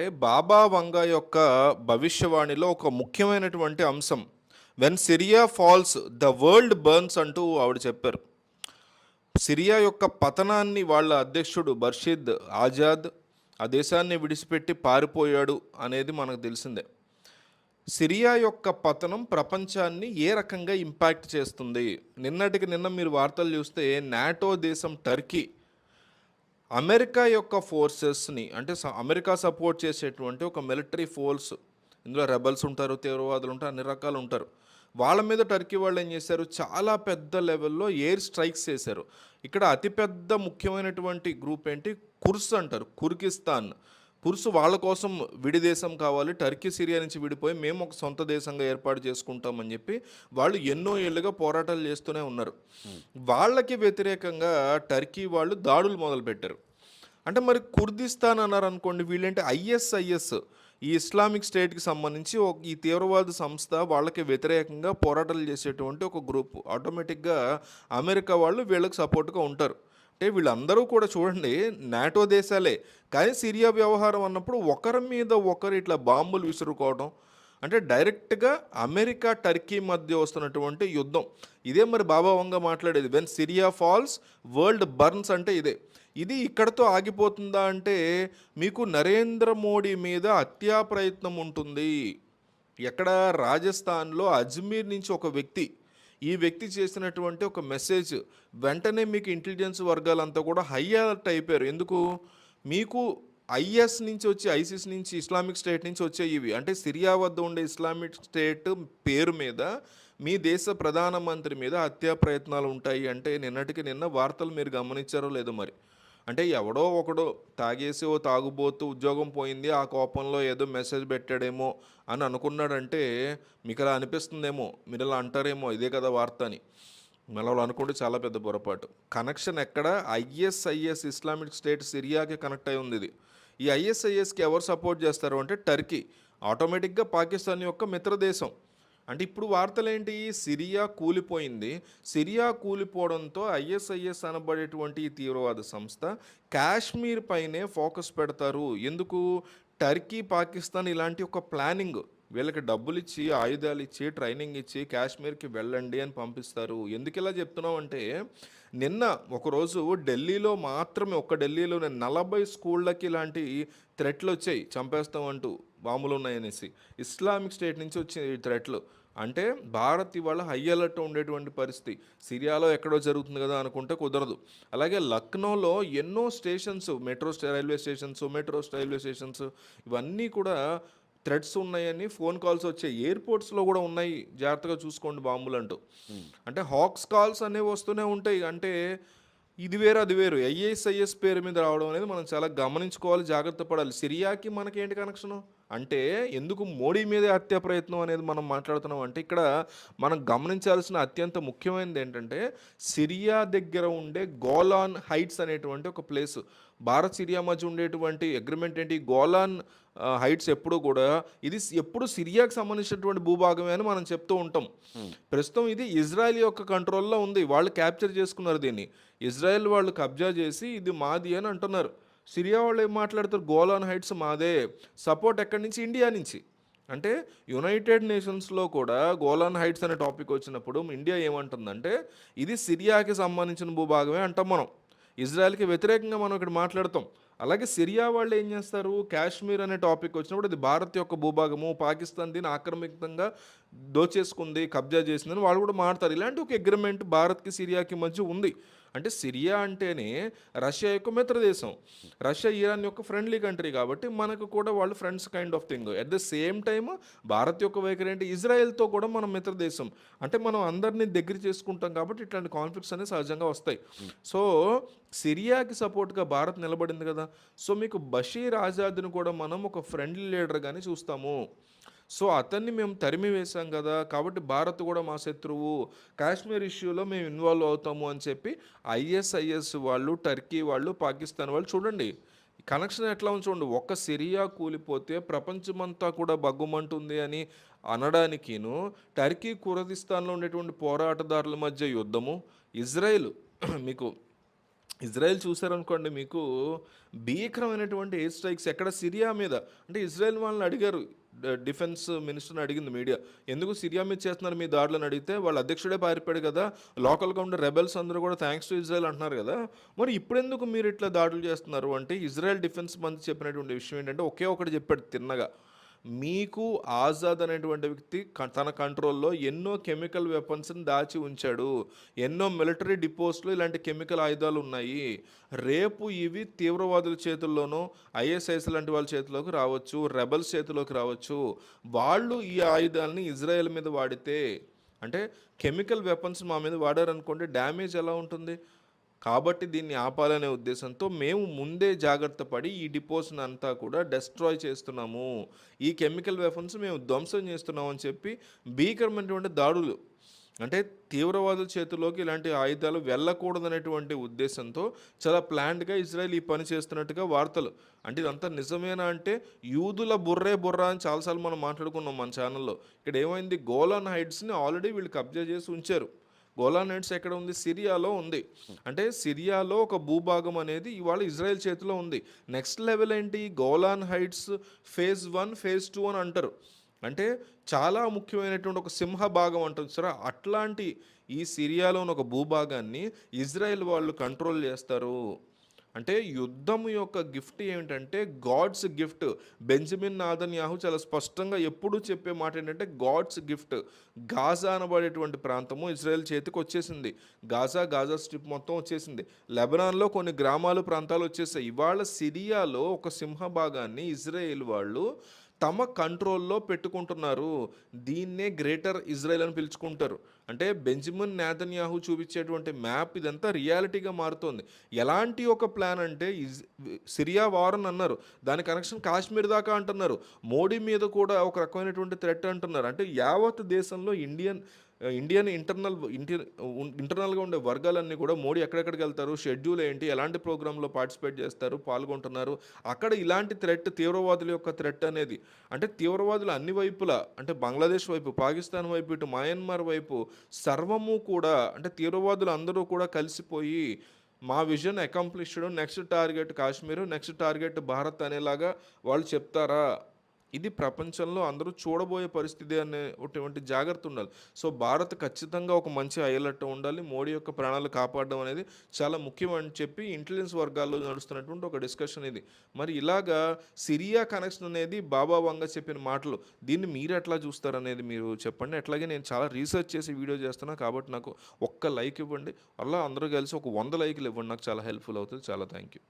అంటే బాబా వంగ యొక్క భవిష్యవాణిలో ఒక ముఖ్యమైనటువంటి అంశం. When Syria falls the world burns అంటూ ఆవిడ చెప్పారు. సిరియా యొక్క పతనాన్ని వాళ్ళ అధ్యక్షుడు బర్షీద్ ఆజాద్ ఆ దేశాన్ని విడిచిపెట్టి పారిపోయాడు అనేది మనకు తెలిసిందే. సిరియా యొక్క పతనం ప్రపంచాన్ని ఏ రకంగా ఇంపాక్ట్ చేస్తుంది? నిన్నటికి నిన్న మీరు వార్తలు చూస్తే నాటో దేశం టర్కీ అమెరికా యొక్క ఫోర్సెస్ని అంటే స- అమెరికా సపోర్ట్ చేసేటువంటి ఒక మిలిటరీ ఫోర్స్ ఇందులో రెబల్స్ ఉంటారు తీవ్రవాదులు ఉంటారు అన్ని రకాలు ఉంటారు. వాళ్ళ మీద టర్కీ వాళ్ళు ఏం చేశారు? చాలా పెద్ద లెవెల్లో ఎయిర్ స్ట్రైక్స్ చేశారు. ఇక్కడ అతిపెద్ద ముఖ్యమైనటువంటి గ్రూప్ ఏంటి? కుర్స్ అంటారు కుర్కిస్తాన్ పురుసు వాళ్ళ కోసం విడి దేశం కావాలి టర్కీ సిరియా నుంచి విడిపోయి మేము ఒక సొంత దేశంగా ఏర్పాటు చేసుకుంటామని చెప్పి వాళ్ళు ఎన్నో ఏళ్ళుగా పోరాటాలు చేస్తూనే ఉన్నారు. వాళ్ళకి వ్యతిరేకంగా టర్కీ వాళ్ళు దాడులు మొదలుపెట్టారు. అంటే మరి కుర్దిస్తాన్ అన్నారు అనుకోండి వీళ్ళంటే ఐఎస్ఐఎస్ ఈ ఇస్లామిక్ స్టేట్కి సంబంధించి ఒక ఈ తీవ్రవాద సంస్థ వాళ్ళకి వ్యతిరేకంగా పోరాటాలు చేసేటువంటి ఒక గ్రూప్. ఆటోమేటిక్గా అమెరికా వాళ్ళు వీళ్ళకి సపోర్ట్గా ఉంటారు. అంటే వీళ్ళందరూ కూడా చూడండి నాటో దేశాలే. కానీ సిరియా వ్యవహారం అన్నప్పుడు ఒకరి మీద ఒకరు ఇట్లా బాంబులు విసురుకోవడం అంటే డైరెక్ట్గా అమెరికా టర్కీ మధ్య వస్తున్నటువంటి యుద్ధం. ఇదే మరి బాబా వంగ మాట్లాడేది. When Syria falls world burns అంటే ఇదే. ఇది ఇక్కడతో ఆగిపోతుందా అంటే మీకు నరేంద్ర మోడీ మీద హత్యా ప్రయత్నం ఉంటుంది. ఎక్కడ రాజస్థాన్లో అజ్మీర్ నుంచి ఒక వ్యక్తి ఈ వ్యక్తి చేసినటువంటి ఒక మెసేజ్ వెంటనే మీకు ఇంటెలిజెన్స్ వర్గాలంతా కూడా హై అలర్ట్ అయిపోయారు. ఎందుకు? మీకు ఐఎస్ నుంచి వచ్చి ఐసిస్ నుంచి ఇస్లామిక్ స్టేట్ నుంచి వచ్చే ఇవి అంటే సిరియా వద్ద ఉండే ఇస్లామిక్ స్టేట్ పేరు మీద మీ దేశ ప్రధానమంత్రి మీద హత్యా ప్రయత్నాలు ఉంటాయి అంటే నిన్నటికి నిన్న వార్తలు మీరు గమనించారో లేదో మరి. అంటే ఎవడో ఒకడో తాగేసి ఓ తాగుబోతూ ఉద్యోగం పోయింది ఆ కోపంలో ఏదో మెసేజ్ పెట్టాడేమో అని అనుకున్నాడంటే మీకు అలా అనిపిస్తుందేమో మీరు ఇలా అంటారేమో ఇదే కదా వార్త అని. మళ్ళీ అనుకుంటే చాలా పెద్ద పొరపాటు. కనెక్షన్ ఎక్కడ? ఐఎస్ఐఎస్ ఇస్లామిక్ స్టేట్ సిరియాకి కనెక్ట్ అయి ఉంది ఇది. ఈ ఐఎస్ఐఎస్కి ఎవరు సపోర్ట్ చేస్తారు అంటే టర్కీ ఆటోమేటిక్గా పాకిస్తాన్ యొక్క మిత్ర దేశం అంటే ఇప్పుడు వార్తలు ఏంటి సిరియా కూలిపోయింది. సిరియా కూలిపోవడంతో ఐఎస్ఐఎస్ అనబడేటువంటి ఈ తీవ్రవాద సంస్థ కాశ్మీర్ పైనే ఫోకస్ పెడతారు. ఎందుకు? టర్కీ పాకిస్తాన్ ఇలాంటి ఒక ప్లానింగ్. వీళ్ళకి డబ్బులు ఇచ్చి ఆయుధాలు ఇచ్చి ట్రైనింగ్ ఇచ్చి కాశ్మీర్కి వెళ్ళండి అని పంపిస్తారు. ఎందుకు ఇలా చెప్తున్నాం అంటే నిన్న ఒకరోజు ఢిల్లీలో మాత్రమే ఒక్క ఢిల్లీలోనే నలభై స్కూళ్ళకి ఇలాంటి థ్రెట్లు వచ్చాయి. చంపేస్తామంటూ బాంబులు ఉన్నాయనేసి. ఇస్లామిక్ స్టేట్ నుంచి వచ్చే థ్రెట్లు. అంటే భారత్ ఇవాళ హై అలర్ట్ ఉండేటువంటి పరిస్థితి. సిరియాలో ఎక్కడో జరుగుతుంది కదా అనుకుంటే కుదరదు. అలాగే లక్నోలో ఎన్నో stations metro stay railway stations metro railway stations ఇవన్నీ కూడా థ్రెడ్స్ ఉన్నాయని ఫోన్ కాల్స్ వచ్చాయి. ఎయిర్పోర్ట్స్లో కూడా ఉన్నాయి. జాగ్రత్తగా చూసుకోండి బాంబులు అంటూ. అంటే హాక్స్ కాల్స్ అనేవి వస్తూనే ఉంటాయి. అంటే ఇది వేరు అది వేరు. ఐఎస్ఐఎస్ పేరు మీద రావడం అనేది మనం చాలా గమనించుకోవాలి జాగ్రత్త పడాలి. సిరియాకి మనకేంటి కనెక్షను? అంటే ఎందుకు మోడీ మీదే హత్య ప్రయత్నం అనేది మనం మాట్లాడుతున్నాం అంటే ఇక్కడ మనం గమనించాల్సిన అత్యంత ముఖ్యమైనది ఏంటంటే సిరియా దగ్గర ఉండే గోలాన్ హైట్స్ అనేటువంటి ఒక ప్లేస్. భారత్ సిరియా మధ్య ఉండేటువంటి అగ్రిమెంట్ ఏంటి? గోలాన్ హైట్స్ ఎప్పుడు కూడా ఇది ఎప్పుడు సిరియాకి సంబంధించినటువంటి భూభాగమే అని మనం చెప్తూ ఉంటాం. ప్రస్తుతం ఇది ఇజ్రాయెల్ యొక్క కంట్రోల్లో ఉంది. వాళ్ళు క్యాప్చర్ చేసుకున్నారు దీన్ని. ఇజ్రాయెల్ వాళ్ళు కబ్జా చేసి ఇది మాది అని అంటున్నారు. సిరియా వాళ్ళు ఏం మాట్లాడతారు? గోలాన్ హైట్స్ మాదే. సపోర్ట్ ఎక్కడి నుంచి? ఇండియా నుంచి. అంటే యునైటెడ్ నేషన్స్లో కూడా గోలాన్ హైట్స్ అనే టాపిక్ వచ్చినప్పుడు ఇండియా ఏమంటుందంటే ఇది సిరియాకి సంబంధించిన భూభాగమే అంటాం మనం. ఇజ్రాయెల్కి వ్యతిరేకంగా మనం ఇక్కడ మాట్లాడతాం. అలాగే సిరియా వాళ్ళు ఏం చేస్తారు? కాశ్మీర్ అనే టాపిక్ వచ్చినప్పుడు ఇది భారత్ యొక్క భూభాగము పాకిస్తాన్ దీన్ని ఆక్రమికంగా దోచేసుకుంది కబ్జా చేసిందని వాళ్ళు కూడా మాట్లాడతారు ఇలాంటి ఒక అగ్రిమెంట్ భారత్కి సిరియాకి మధ్య ఉంది. అంటే సిరియా అంటేనే రష్యా యొక్క మిత్ర దేశం రష్యా ఇరాన్ యొక్క ఫ్రెండ్లీ కంట్రీ కాబట్టి మనకు కూడా వాళ్ళు friends kind of thing at the same time Bharat యొక్క వైఖరి ఏంటి? ఇజ్రాయెల్తో కూడా మనం మిత్ర దేశం అంటే మనం అందరినీ దగ్గర చేసుకుంటాం కాబట్టి ఇట్లాంటి కాన్ఫ్లిక్ట్స్ అనేవి సహజంగా వస్తాయి. సో సిరియాకి సపోర్ట్గా భారత్ నిలబడింది కదా. సో మీకు బషీర్ ఆజాద్ని కూడా మనం ఒక ఫ్రెండ్లీ లీడర్గానే చూస్తాము. సో అతన్ని మేము తరిమి వేశాం కదా! కాబట్టి భారత్ కూడా మా శత్రువు. కాశ్మీర్ ఇష్యూలో మేము ఇన్వాల్వ్ అవుతాము అని చెప్పి ఐఎస్ఐఎస్ వాళ్ళు టర్కీ వాళ్ళు పాకిస్తాన్ వాళ్ళు చూడండి. కనెక్షన్ ఎట్లా ఉంచండి ఒక్క సిరియా కూలిపోతే ప్రపంచమంతా కూడా బగ్గుమంటుంది అని అనడానికిను టర్కీ కురదిస్తాన్లో ఉండేటువంటి పోరాటదారుల మధ్య యుద్ధము. ఇజ్రాయెల్ మీకు ఇజ్రాయెల్ చూసారనుకోండి మీకు భీకరమైనటువంటి ఎయిర్ స్ట్రైక్స్ ఎక్కడ సిరియా మీద? అంటే ఇజ్రాయెల్ వాళ్ళని అడిగారు. డిఫెన్స్ మినిస్టర్ని అడిగింది మీడియా. ఎందుకు సిరియా మీద చేస్తున్నారు మీ దాడులను అడిగితే వాళ్ళ అధ్యక్షుడే పారిపోయాడు కదా. లోకల్గా ఉండే రెబెల్స్ అందరూ కూడా థ్యాంక్స్ టు ఇజ్రాయెల్ అంటున్నారు కదా. మరి ఇప్పుడెందుకు మీరు ఇట్లా దాడులు చేస్తున్నారు? అంటే ఇజ్రాయెల్ డిఫెన్స్ మంత్రి చెప్పినటువంటి విషయం ఏంటంటే ఒకే ఒకటి చెప్పాడు తిన్నగా. మీకు ఆజాద్ అనేటువంటి వ్యక్తి తన కంట్రోల్లో ఎన్నో కెమికల్ వెపన్స్ని దాచి ఉంచాడు. ఎన్నో మిలిటరీ డిపోస్లో ఇలాంటి కెమికల్ ఆయుధాలు ఉన్నాయి. రేపు ఇవి తీవ్రవాదుల చేతుల్లోనూ ఐఎస్ఐఎస్ లాంటి వాళ్ళ చేతిలోకి రావచ్చు రెబల్స్ చేతిలోకి రావచ్చు. వాళ్ళు ఈ ఆయుధాలని ఇజ్రాయెల్ మీద వాడితే అంటే కెమికల్ వెపన్స్ మా మీద వాడారనుకోండి డ్యామేజ్ ఎలా ఉంటుంది? కాబట్టి దీన్ని ఆపాలనే ఉద్దేశంతో మేము ముందే జాగ్రత్త పడి ఈ డిపోస్ని అంతా కూడా డెస్ట్రాయ్ చేస్తున్నాము. ఈ కెమికల్ వెపన్స్ మేము ధ్వంసం చేస్తున్నాము అని చెప్పి భీకరమైనటువంటి దాడులు అంటే తీవ్రవాదుల చేతిలోకి ఇలాంటి ఆయుధాలు వెళ్ళకూడదనేటువంటి ఉద్దేశంతో చాలా ప్లాన్డ్గా ఇజ్రాయెల్ ఈ పని చేస్తున్నట్టుగా వార్తలు. అంటే ఇదంతా నిజమేనా అంటే యూదుల బుర్రే బుర్రా అని చాలాసార్లు మనం మాట్లాడుకున్నాం మన ఛానల్లో ఇక్కడ ఏమైంది? గోలాన్ హైట్స్ని ఆల్రెడీ వీళ్ళు కబ్జా చేసి ఉంచారు. గోలాన్ హైట్స్ ఎక్కడ ఉంది? సిరియాలో ఉంది. అంటే సిరియాలో ఒక భూభాగం అనేది ఇవాళ ఇజ్రాయెల్ చేతిలో ఉంది. నెక్స్ట్ లెవెల్ ఏంటి? Golan Heights phase one phase two అని అంటారు. అంటే చాలా ముఖ్యమైనటువంటి ఒక సింహ భాగం అంటుంది. సరే అట్లాంటి ఈ సిరియాలోని ఒక భూభాగాన్ని ఇజ్రాయెల్ వాళ్ళు కంట్రోల్ చేస్తారు. అంటే యుద్ధం యొక్క గిఫ్ట్ ఏమిటంటే God's gift. Benjamin Netanyahu చాలా స్పష్టంగా ఎప్పుడూ చెప్పే మాట ఏంటంటే గాడ్స్ గిఫ్ట్. గాజా అనబడేటువంటి ప్రాంతము ఇజ్రాయెల్ చేతికి వచ్చేసింది. గాజా గాజా స్ట్రిప్ మొత్తం వచ్చేసింది. లెబనాన్లో కొన్ని గ్రామాలు ప్రాంతాలు వచ్చేసాయి. ఇవాళ సిరియాలో ఒక సింహ భాగాన్ని ఇజ్రాయెల్ వాళ్ళు తమ కంట్రోల్లో పెట్టుకుంటున్నారు. దీన్నే గ్రేటర్ ఇజ్రాయెల్ అని పిలుచుకుంటారు. అంటే బెంజమిన్ నేతన్యాహు చూపించేటువంటి మ్యాప్ ఇదంతా రియాలిటీగా మారుతోంది. ఎలాంటి ఒక ప్లాన్ అంటే ఇజ్ సిరియా వార్ అని అన్నారు. దాని కనెక్షన్ కాశ్మీర్ దాకా అంటున్నారు. మోడీ మీద కూడా ఒక రకమైనటువంటి థ్రెట్ అంటున్నారు. అంటే యావత్ దేశంలో ఇండియన్ ఇండియన్ ఇంటర్నల్ ఇంటి- ఇంటర్నల్గా ఉండే వర్గాలన్నీ కూడా మోడీ ఎక్కడెక్కడికి వెళ్తారు షెడ్యూల్ ఏంటి ఎలాంటి ప్రోగ్రాంలో పార్టిసిపేట్ చేస్తారు పాల్గొంటున్నారు. అక్కడ ఇలాంటి థ్రెట్ తీవ్రవాదుల యొక్క థ్రెట్ అనేది అంటే తీవ్రవాదులు అన్ని వైపులా అంటే బంగ్లాదేశ్ వైపు పాకిస్తాన్ వైపు ఇటు మయన్మార్ వైపు సర్వము కూడా అంటే తీవ్రవాదులు అందరూ కూడా కలిసిపోయి మా vision accomplished next target Kashmir next target Bharat అనేలాగా వాళ్ళు చెప్తారా? ఇది ప్రపంచంలో అందరూ చూడబోయే పరిస్థితి అనేటువంటి జాగ్రత్త ఉండాలి. సో భారత్ ఖచ్చితంగా ఒక మంచి అయ్యేలట్టు ఉండాలి. మోడీ యొక్క ప్రాణాలు కాపాడడం అనేది చాలా ముఖ్యం అని చెప్పి ఇంటెలిజెన్స్ వర్గాల్లో నడుస్తున్నటువంటి ఒక డిస్కషన్ ఇది. మరి ఇలాగా సిరియా కనెక్షన్ అనేది బాబా వంగ చెప్పిన మాటలు దీన్ని మీరు ఎట్లా చూస్తారనేది మీరు చెప్పండి. అట్లాగే నేను చాలా రీసెర్చ్ చేసి వీడియో చేస్తున్నా కాబట్టి నాకు ఒక్క లైక్ ఇవ్వండి. అలా అందరూ కలిసి ఒక వంద లైక్లు ఇవ్వండి. నాకు చాలా హెల్ప్ఫుల్ అవుతుంది. చాలా థ్యాంక్ యూ